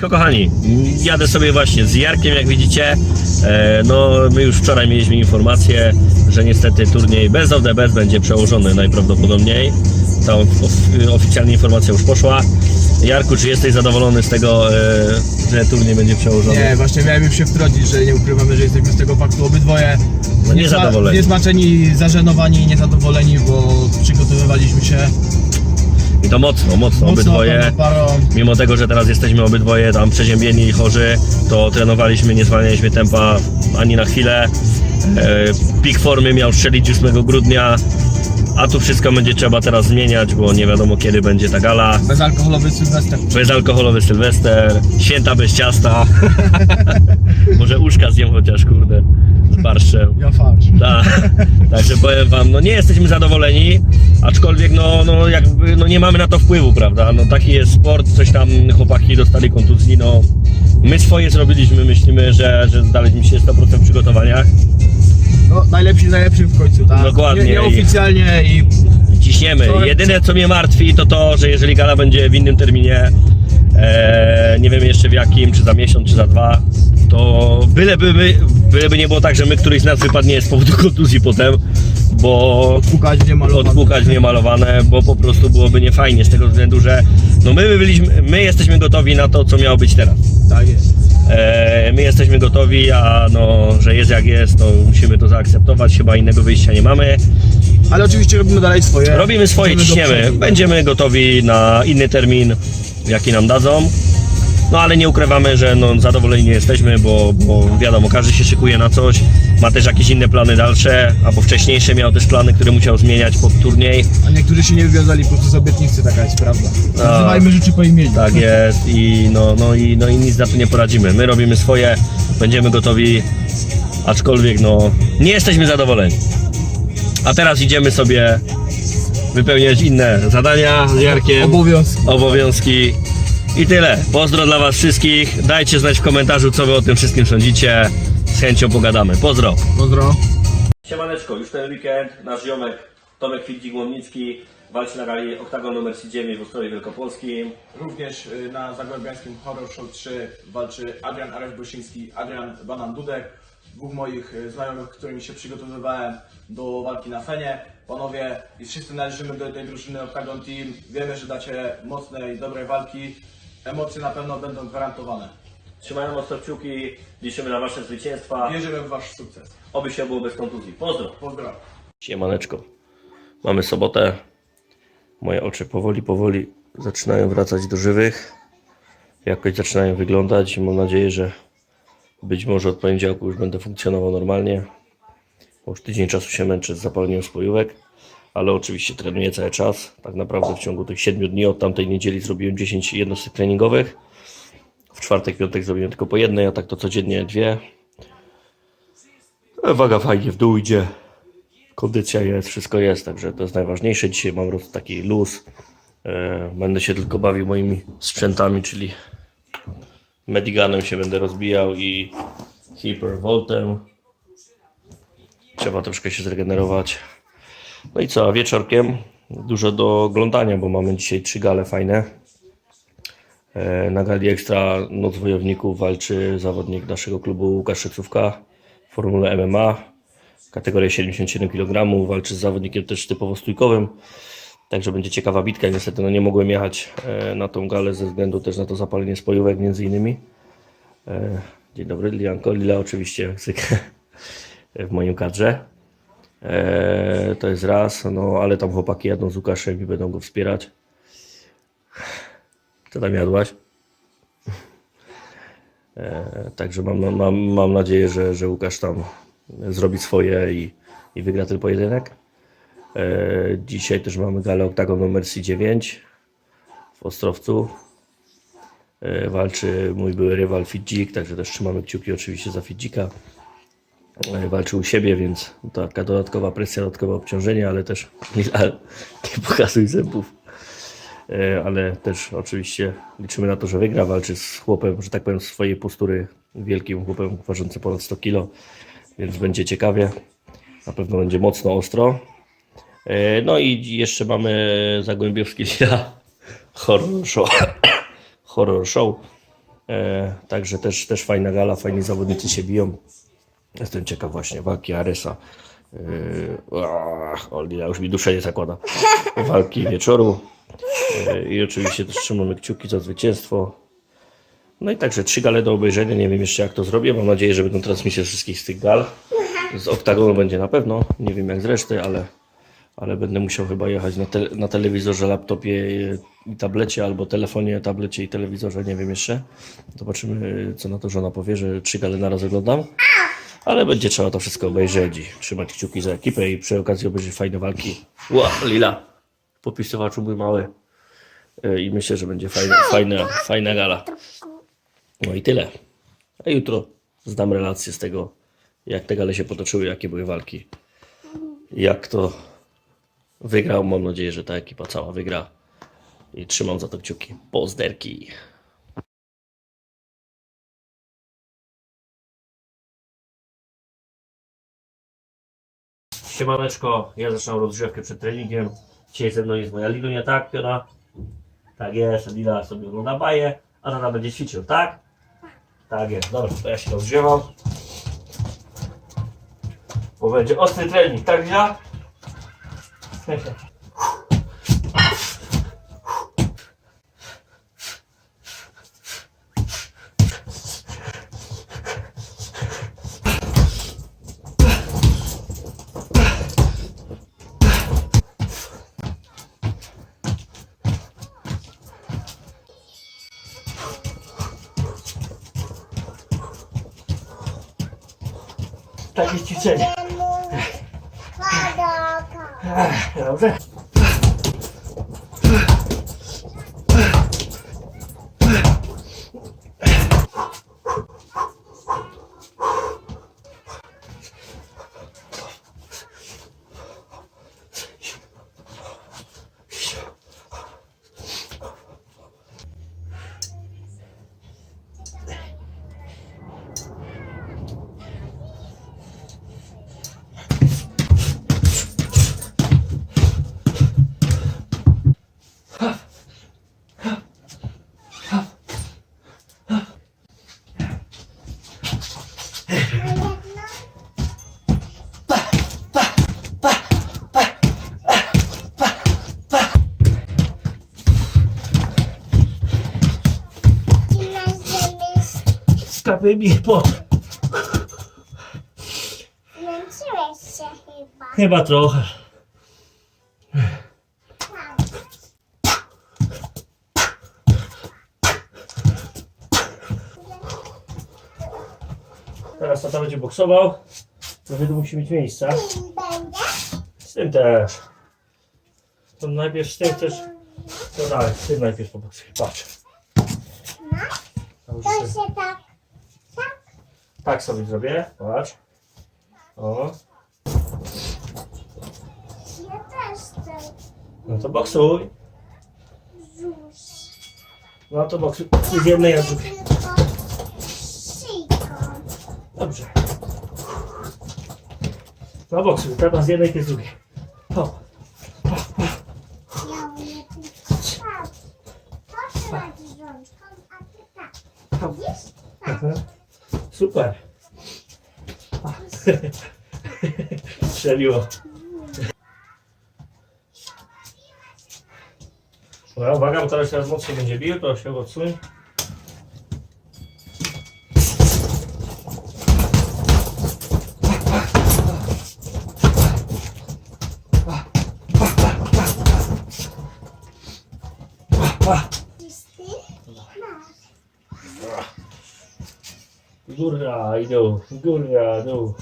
Kochani, jadę sobie właśnie z Jarkiem, jak widzicie. E, no, my już wczoraj mieliśmy informację, że niestety turniej bez ODBS będzie przełożony najprawdopodobniej. Ta of, oficjalna informacja już poszła. Jarku, czy jesteś zadowolony z tego, e, że turniej będzie przełożony? Nie, właśnie miałem już się wtrącić, że nie ukrywamy, że jesteśmy z tego faktu obydwoje No niezadowoleni. niezmaczeni, zażenowani i niezadowoleni, bo przygotowywaliśmy się I to mocno, mocno, obydwoje. Mimo tego, że teraz jesteśmy obydwoje tam przeziębieni i chorzy, to trenowaliśmy, nie zwalnialiśmy tempa ani na chwilę. E, Pik formy miał strzelić 8 grudnia, a tu wszystko będzie trzeba teraz zmieniać, bo nie wiadomo kiedy będzie ta gala. Bezalkoholowy Sylwester. Bezalkoholowy Sylwester, święta bez ciasta. Może uszka zjem chociaż, kurde, z barszczem. Ja farsz. Tak, także powiem wam, no nie jesteśmy zadowoleni, aczkolwiek no, no jakby no nie mamy na to wpływu, prawda? No taki jest sport, coś tam chłopaki dostali kontuzji, no my swoje zrobiliśmy, myślimy, że, że zdaliśmy się 100% w przygotowaniach. No, najlepsi, najlepsi w końcu, tak? Dokładnie. Nie, nieoficjalnie i Ciśniemy. To- Jedyne co mnie martwi to to, że jeżeli gala będzie w innym terminie, e, nie wiemy jeszcze w jakim, czy za miesiąc, czy za dwa, to byleby, my, byleby nie było tak, że my któryś z nas wypadnie z powodu kontuzji potem, bo odpukać niemalowane. odpukać niemalowane, bo po prostu byłoby niefajnie z tego względu, że no my, byliśmy, my jesteśmy gotowi na to, co miało być teraz. Tak jest. E, my jesteśmy gotowi, a no, że jest jak jest, to musimy to zaakceptować, chyba innego wyjścia nie mamy. Ale oczywiście robimy dalej swoje. Robimy swoje, Idziemy do ciśniemy, przodu. będziemy gotowi na inny termin, jaki nam dadzą. No ale nie ukrywamy, że no, zadowoleni nie jesteśmy, bo, bo wiadomo, każdy się szykuje na coś, ma też jakieś inne plany dalsze, albo wcześniejsze miał też plany, które musiał zmieniać pod turniej. A niektórzy się nie wywiązali po prostu z obietnicy, taka jest prawda. Nazywajmy rzeczy po imieniu. Tak jest i no, no, i no i nic na to nie poradzimy. My robimy swoje, będziemy gotowi, aczkolwiek no nie jesteśmy zadowoleni. A teraz idziemy sobie wypełniać inne zadania z Jarkiem, Obowiązki. obowiązki i tyle. Pozdro dla was wszystkich. Dajcie znać w komentarzu, co wy o tym wszystkim sądzicie. Z chęcią pogadamy. Pozdro. Pozdro. Siemaneczko, już ten weekend nasz ziomek Tomek Fidzik-Łomnicki walczy na gali Oktagon numer 9 w Ostrowie Wielkopolskim. Również y, na Zagłębiańskim Horror Show 3 walczy Adrian Aresz-Bosiński, Adrian Banan-Dudek. Dwóch moich y, znajomych, którymi się przygotowywałem do walki na Fenie. Panowie, i wszyscy należymy do tej drużyny Octagon Team. Wiemy, że dacie mocne i dobre walki. Emocje na pewno będą gwarantowane. Trzymajmy mocno kciuki, liczymy na wasze zwycięstwa. Wierzymy w Wasz sukces. Oby się było bez kontuzji. Pozdro. Pozdro. Siemaneczko. Mamy sobotę. Moje oczy powoli, powoli zaczynają wracać do żywych. Jakoś zaczynają wyglądać i mam nadzieję, że być może od poniedziałku już będę funkcjonował normalnie. Bo już tydzień czasu się męczę z zapaleniem spojówek, ale oczywiście trenuję cały czas. Tak naprawdę w ciągu tych 7 dni od tamtej niedzieli zrobiłem 10 jednostek treningowych. W czwartek, piątek zrobiłem tylko po jednej, a tak to codziennie dwie. E, Waga fajnie w dół idzie kondycja jest, wszystko jest, także to jest najważniejsze. Dzisiaj mam taki luz. E, Będę się tylko bawił moimi sprzętami, czyli Mediganem się będę rozbijał i Hypervoltem. Trzeba troszkę się zregenerować. No i co, wieczorkiem dużo do oglądania, bo mamy dzisiaj trzy gale fajne. E, Na gali Ekstra Noc Wojowników walczy zawodnik naszego klubu Łukasz Szecówka w formule MMA kategorię 77 kg, walczy z zawodnikiem też typowo stójkowym. Także będzie ciekawa bitka. Niestety no nie mogłem jechać e, na tą galę ze względu też na to zapalenie spojówek między innymi. E, Dzień dobry, Lianko. Lila oczywiście w moim kadrze. E, To jest raz, no ale tam chłopaki jadą z Łukaszem i będą go wspierać. Co tam jadłaś? E, Także mam, mam, mam nadzieję, że, że Łukasz tam zrobi swoje i, i wygra ten pojedynek. E, dzisiaj też mamy galę Octagon numer C9 w Ostrowcu. Walczy mój były rywal Fidzik, także też trzymamy kciuki oczywiście za Fidzika. E, walczy u siebie, więc taka dodatkowa presja, dodatkowe obciążenie, ale też nie, nie pokazuj zębów. E, ale też oczywiście liczymy na to, że wygra. Walczy z chłopem, że tak powiem, swojej postury wielkim chłopem ważącym ponad 100 kg, więc będzie ciekawie. Na pewno będzie mocno ostro. E, No i jeszcze mamy Zagłębiowski Lila Horror Show. Horror Show. E, także też, też fajna gala, fajni zawodnicy się biją. Jestem ciekaw właśnie walki Arysa. Yy, ja już mi dusza nie zakłada. Walki wieczoru. Yy, I oczywiście też trzymamy kciuki za zwycięstwo. No i także trzy gale do obejrzenia. Nie wiem jeszcze jak to zrobię. Mam nadzieję, że będą transmisje wszystkich z tych gal. Z oktagonu będzie na pewno. Nie wiem jak z reszty, ale, ale będę musiał chyba jechać na, te, na telewizorze, laptopie i tablecie, albo telefonie, tablecie i telewizorze. Nie wiem jeszcze. Zobaczymy, co na to żona powie, że trzy gale naraz oglądam. Ale będzie trzeba to wszystko obejrzeć i trzymać kciuki za ekipę i przy okazji obejrzeć fajne walki. Ła, lila. Popisywaczu mój mały. E, I myślę, że będzie fajna, fajna, fajna gala. No i tyle. A jutro zdam relację z tego, jak te gale się potoczyły, jakie były walki. Jak to wygrał. Mam nadzieję, że ta ekipa cała wygra. I trzymam za to kciuki. Pozderki. Siemaneczko, ja zaczynam rozgrzewkę przed treningiem. Dzisiaj ze mną jest moja Lilunia, tak Piona? Tak jest, Lila sobie ogląda baję, a Nana będzie ćwiczył, tak? Tak jest, dobra, to ja się rozgrzewam. Bo będzie ostry trening, tak Lila? Takie ćwiczenie. Dobrze. Mi pot. Zmęczyłeś się chyba. Chyba trochę. Teraz tata będzie boksował. Tu musi mieć miejsca. Będzie? Z tym też. To najpierw z tym też. To dalej, z tym najpierw poboksuj. Patrz. No, to się tak Tak sobie zrobię. Patrz. O. ja też chcę No to boksuj. No to boksuj. Z jednej, a z drugiej. Tylko szyjką. Dobrze. No boksuj. Teraz z jednej, ty z drugiej. O. Ja umiem tylko tak. To trzeba z rączką, a ty tak. o. Widzisz? Aha. Super. Strzeliło. Dobra, uwaga, bo teraz teraz mocniej będzie bił, to się odsuń. Z tym masz. Góra i dół, góra, dół.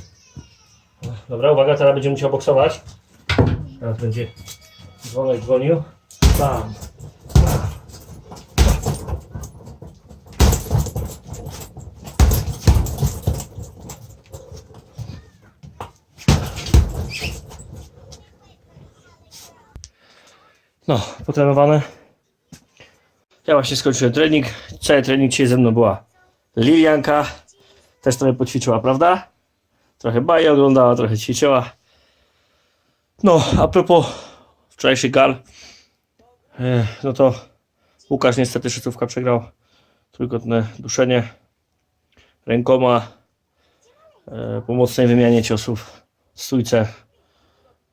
Dobra, uwaga, teraz będzie musiał boksować. Teraz będzie dzwonek dzwonił. Bam. No, potrenowane. Ja właśnie skończyłem trening. Cały trening dzisiaj ze mną była Lilianka. Też trochę poćwiczyła, prawda? Trochę baje oglądała, trochę ćwiczyła. No, a propos wczorajszych gal, e, no to Łukasz niestety szycówka przegrał trójkątne duszenie rękoma, e, po mocnej wymianie ciosów stójce.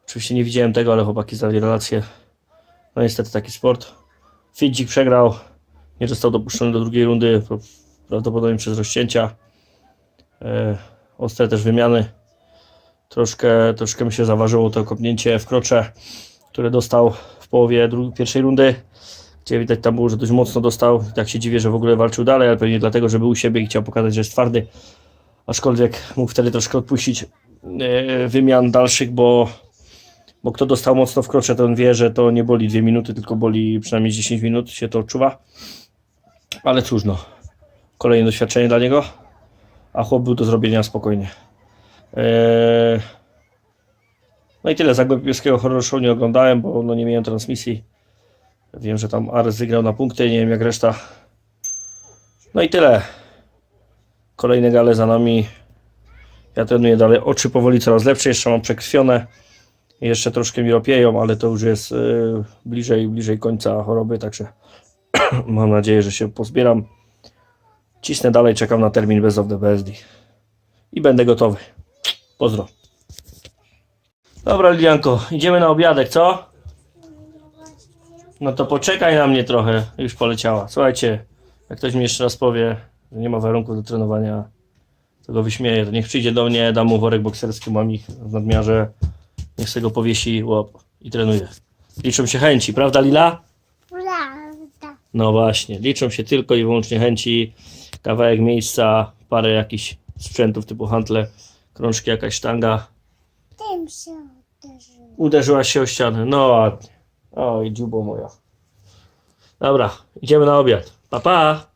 Oczywiście nie widziałem tego, ale chłopaki zdali relację. No niestety taki sport. Fidzik przegrał, nie został dopuszczony do drugiej rundy, prawdopodobnie przez rozcięcia. E, ostre też wymiany. Troszkę, troszkę mi się zaważyło to kopnięcie w krocze, które dostał w połowie pierwszej rundy, gdzie widać tam było, że dość mocno dostał. Tak się dziwię, że w ogóle walczył dalej, ale pewnie dlatego, że był u siebie i chciał pokazać, że jest twardy. Aczkolwiek mógł wtedy troszkę odpuścić e, wymian dalszych, bo, bo kto dostał mocno w krocze, to on wie, że to nie boli 2 minuty, tylko boli przynajmniej 10 minut, się to odczuwa. Ale cóż no, kolejne doświadczenie dla niego, a chłop był do zrobienia spokojnie. Eee, No i tyle. Zagłębiowskiego horror show nie oglądałem, bo no nie miałem transmisji. Wiem, że tam Ares wygrał na punkty, nie wiem jak reszta. No i tyle. Kolejne gale za nami. Ja trenuję dalej. Oczy powoli coraz lepsze, jeszcze mam przekrwione. Jeszcze troszkę mi ropieją, ale to już jest yy, bliżej, bliżej końca choroby, także mam nadzieję, że się pozbieram. Cisnę dalej, czekam na termin Best of the BSD. I będę gotowy. Pozdro. Dobra, Lilianko, idziemy na obiadek, co? No to poczekaj na mnie trochę. Już poleciała. Słuchajcie, jak ktoś mi jeszcze raz powie, że nie ma warunków do trenowania, to go wyśmieję. To niech przyjdzie do mnie, dam mu worek bokserski, mam ich w nadmiarze. Niech sobie go powiesi łop i trenuje. Liczą się chęci, prawda Lila? Prawda. No właśnie, liczą się tylko i wyłącznie chęci, kawałek miejsca, parę jakichś sprzętów typu hantle, krążki, jakaś sztanga. Tym się uderzyło. Uderzyłaś się o ścianę, no ładnie. Oj, dziubo moja. Dobra, idziemy na obiad. Pa, pa!